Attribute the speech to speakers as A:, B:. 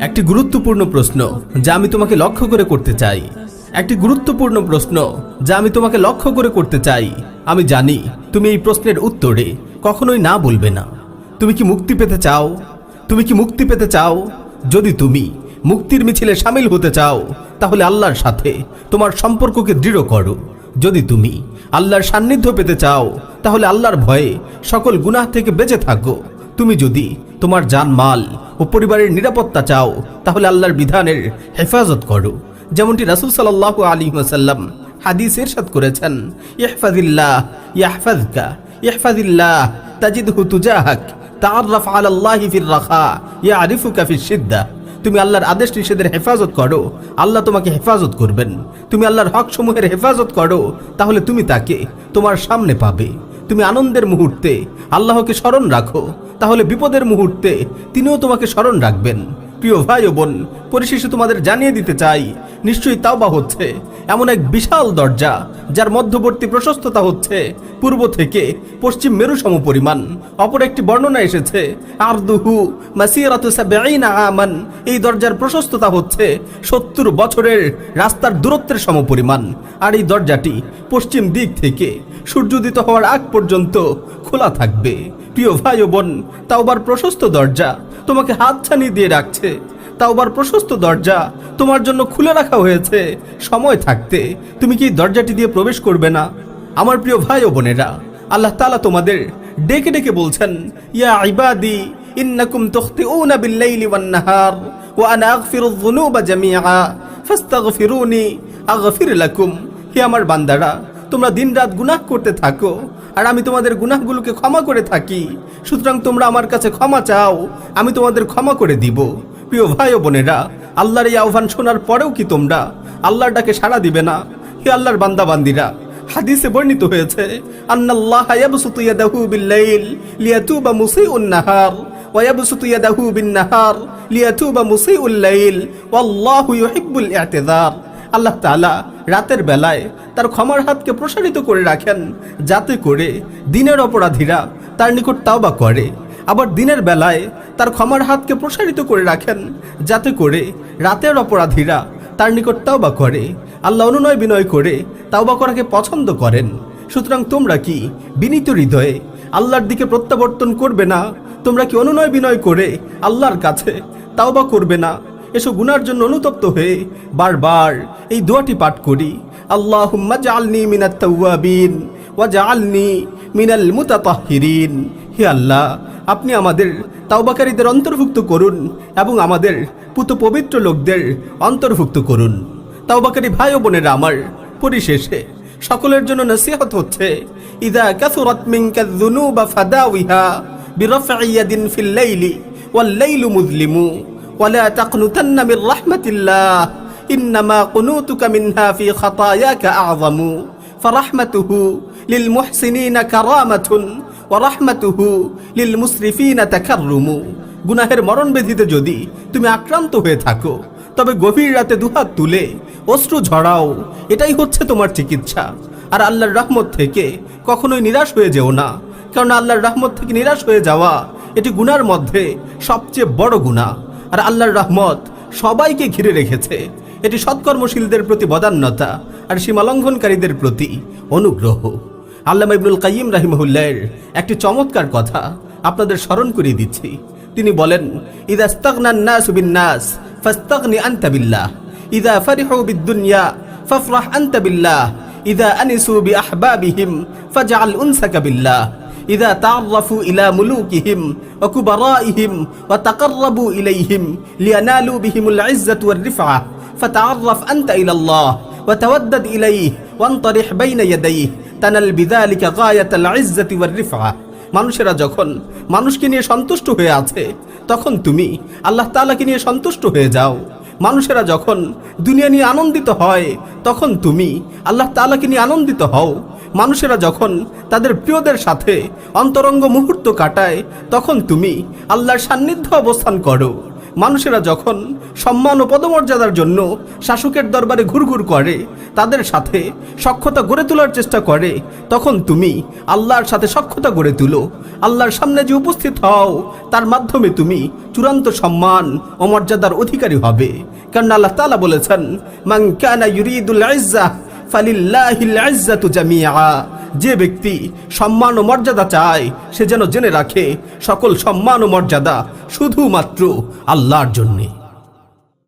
A: একটি গুরুত্বপূর্ণ প্রশ্ন যা আমি তোমাকে লক্ষ্য করে করতে চাই। একটি গুরুত্বপূর্ণ প্রশ্ন যা আমি তোমাকে লক্ষ্য করে করতে চাই। আমি জানি তুমি এই প্রশ্নের উত্তরে কখনোই না বলবে না। তুমি কি মুক্তি পেতে চাও? তুমি কি মুক্তি পেতে চাও? যদি তুমি মুক্তির মিছিলে সামিল হতে চাও, তাহলে আল্লাহর সাথে তোমার সম্পর্ককে দৃঢ় করো। যদি তুমি আল্লাহর সান্নিধ্য পেতে চাও, তাহলে আল্লাহর ভয়ে সকল গুনাহ থেকে বেঁচে থাকো। তুমি যদি তোমার জান মাল ও পরিবারের নিরাপত্তা চাও, তাহলে আল্লাহর বিধানের হেফাজত করো। যেমনটি রাসুল সাল্লাহ আলী ওয়াসাল্লাম হাদিস এরশাদ করেছেন ইহফাজিল্লাহ ইয়াহফাজকা ইহফাজিল্লাহ তাজিদহু তুজাহাক, তাআররাফ আলাল্লাহি ফির রাখা, ইয়ারিফুকা ফিস সিদ্দা তুমি আল্লাহর আদেশ নিষেধের হেফাজত করো, আল্লাহ তোমাকে হেফাজত করবেন। তুমি আল্লাহর হক সমূহের হেফাজত করো, তাহলে তুমি তাকে তোমার সামনে পাবে। তুমি আনন্দের মুহূর্তে আল্লাহকে স্মরণ রাখো। তাহলে বিপদের মুহূর্তে তিনিও তোমাকে স্মরণ রাখবেন। প্রিয় ভাই ও বোন, পরিশেষে তোমাদের জানিয়ে দিতে চাই নিশ্চয়ই তাওবা হচ্ছে। এমন এক বিশাল দরজা, যার মধ্যবর্তী প্রশস্ততা হচ্ছে পূর্ব থেকে পশ্চিম মেরু সম পরিমাণ। অপর একটি বর্ণনা এসেছে, আরদুহু আমান। এই দরজার প্রশস্ততা হচ্ছে সত্তর বছরের রাস্তার দূরত্বের সম পরিমাণ। আর এই দরজাটি পশ্চিম দিক থেকে সূর্যোদিত হওয়ার আগ পর্যন্ত খোলা থাকবে। প্রিয় ভাই বোন, তাওবার প্রশস্ত দরজা তোমাকে হাতছানি দিয়ে রাখছে। তাওবার প্রশস্ত দরজা তোমার জন্য খুলে রাখা হয়েছে। সময় থাকতে তুমি কি দরজাটি দিয়ে প্রবেশ করবে না? আমার প্রিয় ভাই ও বোনেরা, আল্লাহ তালা তোমাদের ডেকে ডেকে বলছেন, ইয়া ইবাদি, ইন্নাকুম তুখতিউনা বিল-লাইলি ওয়ান-নাহার, ওয়া আনা আগফিরুয যুনুবা জামিআ, ফাস্তাগফিরুনি, আগফির লাকুম। হে আমার বান্দারা, তোমরা দিনরাত গুনাহ করতে থাকো, আর আমি তোমাদের গুনাহগুলোকে ক্ষমা করে থাকি। সুতরাং তোমরা আমার কাছে ক্ষমা চাও, আমি তোমাদের ক্ষমা করে দিব। প্রিয় ভাই ও বোনেরা, আল্লাহর এই আহ্বান শোনার পরেও কি তোমরা আল্লাহর ডাকে সাড়া দিবে না? হে আল্লাহর বান্দা বান্দিরা হাদিসে বর্ণিত হয়েছে, আন্নাল্লাহ ইয়াবসুতু ইয়াদাহু বিল-লাইল লিয়াতুবা মুসিউন নাহার ইয়াবসুতু ইয়াদাহু বিন-নাহার লিয়াতুবা মুসিউল লাইল, ওয়াল্লাহু ইউহিব্বুল ই'তিযার। আল্লাহ তাআলা রাতের বেলায় তার ক্ষমার হাতকে প্রসারিত করে রাখেন, যাতে করে দিনের অপরাধীরা তার নিকট তাওবা করে। আবার দিনের বেলায় তার ক্ষমার হাতকে প্রসারিত করে রাখেন, যাতে করে রাতের অপরাধীরা তার নিকট তাওবা করে, আল্লাহ অনুনয় বিনয় করে তাওবা করাকে পছন্দ করেন। সুতরাং তোমরা কি বিনীত হৃদয়ে আল্লাহর দিকে প্রত্যাবর্তন করবে না? তোমরা কি অনুনয় বিনয় করে আল্লাহর কাছে তাওবা করবে না? এসব গুনার জন্য অনুতপ্ত হয়ে বারবার এই দোয়াটি পাঠ করি। আল্লাহুম্মা জাআলনি মিনাত তাওয়াবিন ওয়া জাআলনি মিনাল মুতাতাহহিরিন হে আল্লাহ আপনি আমাদের তাওবাকারীদের অন্তর্ভুক্ত করুন এবং আমাদের পুত পবিত্র লোকদের অন্তর্ভুক্ত করুন তাওবাকারী ভাই ও বোনেরা আমার পরিশেষে সকলের জন্য নসিহত হচ্ছে ইদা কাসুরাত মিনকা যুনুবা ফাদাউইহা বিরফঈ ইয়াদিন ফিল লাইলি ওয়াল লাইলু মুযলিমু ولا تقنطن من رحمة الله إنما قنوتك منها في خطاياك أعظم فرحمته للمحسنين ওরাহমাতুহু লিল মুসরিফিনা তাকার রুমু গুনাহের মরণ ব্যাধিতে যদি তুমি আক্রান্ত হয়ে থাকো, তবে গভীর রাতে দুহাত তুলে অশ্রু ঝরাও, এটাই হচ্ছে তোমার চিকিৎসা। আর আল্লাহর রহমত থেকে কখনোই নিরাশ হয়ে যেও না কারণ আল্লাহর রহমত থেকে নিরাশ হয়ে যাওয়া এটি গুনার মধ্যে সবচেয়ে বড় গুণা আর আল্লাহর রহমত সবাইকে ঘিরে রেখেছে। এটি সৎকর্মশীলদের প্রতি বদান্যতা আর সীমালঙ্ঘনকারীদের প্রতি অনুগ্রহ। আল্লামা ইবনুল কাইম রাহিমহুল্লাহের একটি চমৎকার কথা আপনাদের স্মরণ করিয়ে দিচ্ছি তিনি বলেন ইদা ইস্তাগনান নাস বিন নাস ফাস্তাগনি আনতা বিল্লাহ ইদা ফারিহু বিদ-দুনিয়া ফাফরাহ আনতা বিল্লাহ ইদা আনিসু বিআহবাবিহিম ফাজআল উনসাকা বিল্লাহ إذا تعرفوا إلى ملوكهم وكبرائهم وتقربوا إليهم لينالوا بهم العزة والرفعة فتعرف أنت إلى الله وتودد إليه وانطرح بين يديه তানাল বিদা আলিকা গায়াতাল ইজ্জাতি ওয়ার রিফা মানুষেরা যখন মানুষকে নিয়ে সন্তুষ্ট হয়ে আছে, তখন তুমি আল্লাহ তালাকে নিয়ে সন্তুষ্ট হয়ে যাও। মানুষেরা যখন দুনিয়া নিয়ে আনন্দিত হয়, তখন তুমি আল্লাহ তালাকে নিয়ে আনন্দিত হও। মানুষেরা যখন তাদের প্রিয়দের সাথে অন্তরঙ্গ মুহূর্ত কাটায়, তখন তুমি আল্লাহর সান্নিধ্য অবস্থান করো। মানুষেরা যখন সম্মান ও পদমর্যাদার জন্য শাসকের দরবারে ঘুরঘুর করে, তাদের সাথে সক্ষতা গড়ে তোলার চেষ্টা করে, তখন তুমি আল্লাহর সাথে সক্ষতা গড়ে তুলো। আল্লাহর সামনে যে উপস্থিত হও, তার মাধ্যমে তুমি চূড়ান্ত সম্মান ও মর্যাদার অধিকারী হবে। কারণ আল্লাহ তালা বলেছেন, মান কানা ইউরিদুল জামিআ। যে ব্যক্তি সম্মান ও মর্যাদা চায়, সে যেন জেনে রাখে সকল সম্মান ও মর্যাদা শুধুমাত্র আল্লাহর জন্যে।